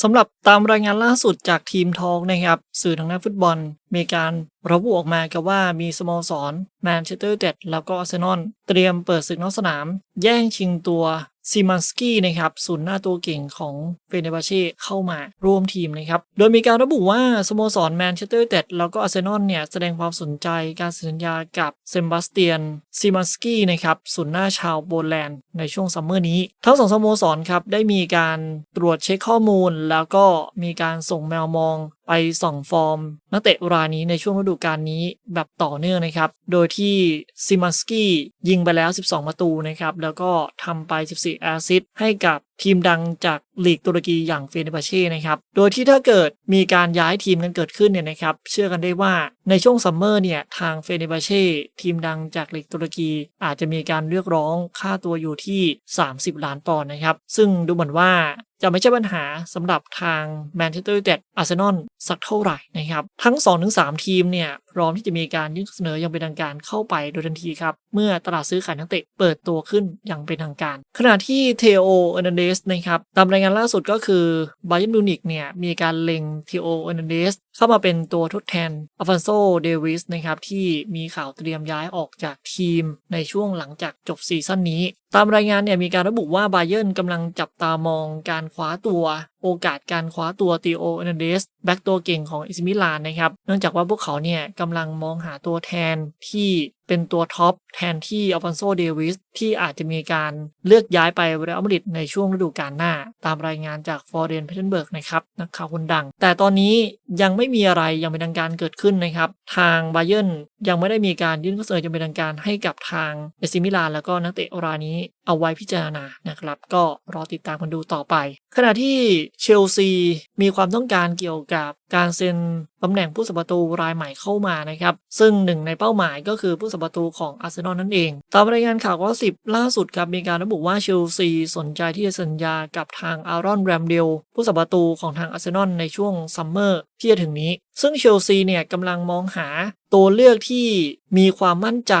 สำหรับตามรายงานล่าสุดจากทีมทองนะครับ สื่อทางด้านฟุตบอล มีการ ระบุออกมากับว่ามีสโมสรแมนเชสเตอร์เดดแล้วก็อาร์เซนอลเตรียมเปิดศึกนอกสนาม แย่งชิงตัวซิมันสกี้นะครับศูนย์หน้าตัวเก่งของเฟเนบาเช่เข้ามาร่วมทีมนะครับ โดยมีการระบุว่า สโมสรแมนเชสเตอร์เดดแล้วก็อาร์เซนอลเนี่ยแสดงความสนใจการเซ็นสัญญากับเซมบาสเตียนซิมันสกี้นะครับศูนย์หน้าชาวโปแลนด์ในช่วงซัมเมอร์นี้ ทั้งสองสโมสรครับได้มีการตรวจเช็คข้อมูล แล้วก็มีการส่งแมวมองไปส่องฟอร์ม นักเตะรายนี้ในช่วงฤดูกาลนี้แบบต่อเนื่องนะครับ โดยที่ซิมัสกี้ยิงไปแล้ว 12 ประตูนะครับ แล้วก็ทำไป 14 แอสซิสต์ให้กับ ทีมดังจากลีกตุรกีอย่างเฟเนบาเช่นะครับ โดยที่ถ้าเกิดมีการย้ายทีมกันเกิดขึ้นเนี่ยนะครับ เชื่อกันได้ว่าในช่วงซัมเมอร์เนี่ยทางเฟเนบาเช่ทีมดังจากลีกตุรกี อาจจะมีการเรียกร้องค่าตัวอยู่ที่ 30 ล้านปอนด์นะครับ ซึ่งดูเหมือนว่าจะไม่ใช่ปัญหาสำหรับทางแมนเชสเตอร์ยูไนเต็ดอาร์เซนอลสักเท่าไหร่นะครับ ทั้ง 2-3 ทีมเนี่ยพร้อมที่จะมีการยื่นเสนออย่างเป็นทางการเข้าไปโดยทันทีครับ เมื่อตลาดซื้อขายนักเตะเปิดตัวขึ้นอย่างเป็นทางการ ขณะที่เทโอเอร์นันเดสนะครับ ตามรายงานล่าสุดก็คือไบเย r n มิวนิกเนี่ยมีการเล็งทีโอเอร์นันเดสเข้ามาเป็นตัวทดแทนอัฟฟานโซเดวิสนะครับที่มีข่าวเตรียมย้ายออกจากทีมในช่วงหลังจากจบซีซั่นนี้ ตามรายงานเนี่ยมีการระบุว่าบาเยิร์นกำลังจับตามองการคว้าตัว โอกาสการคว้าตัวติโอเอเนเดสแบ็กตัวเก่งของอิซิมิลานนะครับเนื่องจากว่าพวกเขาเนี่ยกำลังมองหาตัวแทนที่เป็นตัวท็อปแทนที่อัลฟอนโซเดวิสที่อาจจะมีการเลือกย้ายไปเรอัลมาดริดในช่วงฤดูกาลหน้า ตามรายงานจากฟอร์เดนเพเทนเบิร์กนะครับนักข่าวคนดัง แต่ตอนนี้ยังไม่ไม่มีอะไรยังเป็นทางการเกิดขึ้นนะครับ ทางบาเยิร์นยังไม่ได้มีการยื่นข้อเสนออย่างเป็นทางการให้กับทางเอซิมิลานแล้วก็นักเตะรายนี้เอาไว้พิจารณานะครับ ก็รอติดตามกันดูต่อไป ขณะที่เชลซีมีความต้องการเกี่ยวกับการเซ็นตำแหน่งผู้สัประตูรายใหม่เข้ามานะครับ ซึ่งหนึ่งในเป้าหมายก็คือผู้สัประตูของอาร์เซนอลนั่นเอง ตามรายงานข่าวว่า 10 ล่าสุดครับมีการระบุว่าเชลซีสนใจที่จะสัญญากับทางอารอนแรมเดลผู้สัประตูของทางอาร์เซนอลในช่วงซัมเมอร์ที่จะถึงนี้ซึ่งเชลซีเนี่ยกำลังมองหาตัวเลือกที่มีความมั่นใจ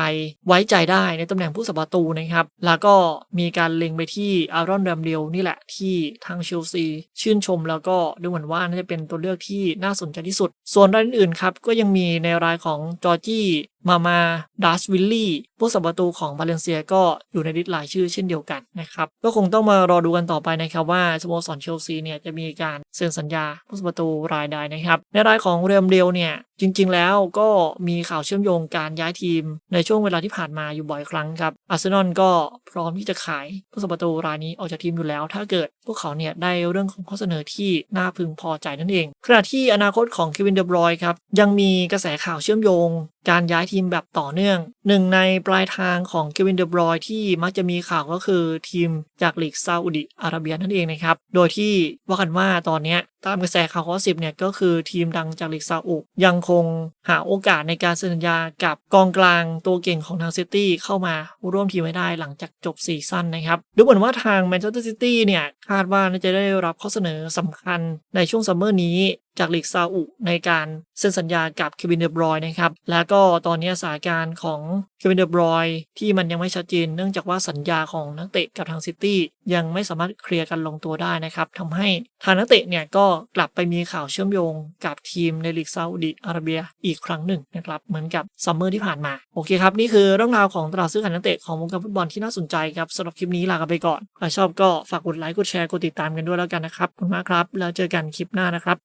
ไว้ใจได้ในตำแหน่งผู้สัประตูนะครับ แล้วก็มีการเล็งไปที่อารอนแรมเดลนี่แหละที่ทางเชลซีชื่นชมแล้วก็ดูเหมือนว่าน่าจะเป็นตัวเลือกที่น่าสนใจที่สุด ส่วนรายอื่นๆครับก็ยังมีในรายของจอร์จี้ มามาดัสวิลลี่ผู้สัประตูของบาเลนเซียก็อยู่ในลิสต์รายชื่อเช่นเดียวกันนะครับ ก็คงต้องมารอดูกันต่อไปนะครับว่าสโมสรเชลซีเนี่ยจะมีการเซ็นสัญญาผู้สัประตูรายใดนะครับ ในรายของเรมเดลเนี่ยจริง ๆ แล้วก็มีข่าวเชื่อมโยงการย้ายทีมในช่วงเวลาที่ผ่านมาอยู่บ่อยครั้งครับอาร์เซนอลก็พร้อมที่จะขายผู้สัประตูรายนี้ออกจากทีมอยู่แล้ว ถ้าเกิดพวกเขาเนี่ยได้เรื่องของข้อเสนอที่น่าพึงพอใจนั่นเองขณะที่อนาคตของเควินเดบรอยครับยังมีกระแสข่าวเชื่อมโยง การย้ายทีมแบบต่อเนื่อง หนึ่งในปลายทางของเควินเดบรอยที่มักจะมีข่าวก็คือทีมจากลีกซาอุดิอาระเบียนั่นเองนะครับ โดยที่ว่ากันว่าตอนนี้ ตามกระแสข่าวข้อสิบเนี่ยก็คือทีมดังจากลีกซาอุยังคงหาโอกาสในการเซ็นสัญญากับกองกลางตัวเก่งของทางซิตี้เข้ามาร่วมทีมไม่ได้หลังจากจบซีซั่นนะครับ ดูเหมือนว่าทางแมนเชสเตอร์ซิตี้เนี่ยคาดว่าน่าจะได้รับข้อเสนอสำคัญในช่วงซัมเมอร์นี้จากลีกซาอุในการเซ็นสัญญากับเควินเดบรอยนะครับ แล้วก็ตอนนี้สถานการณ์ของเควินเดบรอยที่มันยังไม่ชัดเจนเนื่องจากว่าสัญญาของนักเตะกับทางซิตี้ยังไม่สามารถเคลียร์กันลงตัวได้นะครับทำให้ทางนักเตะเนี่ยก็กลับไปมีข่าวเชื่อมโยงกับทีมในลีกซาอุดิอาระเบียอีกครั้งหนึ่งนะครับเหมือนกับซัมเมอร์ที่ผ่านมา โอเคครับ นี่คือเรื่องราวของตลาดซื้อขายนักเตะของวงการฟุตบอลที่น่าสนใจครับสำหรับคลิปนี้ลากันไปก่อนใครชอบก็ฝากกดไลค์กดแชร์กดติดตามกันด้วยแล้วกันนะครับขอบคุณมากครับ แล้วเจอกันคลิปหน้านะครับ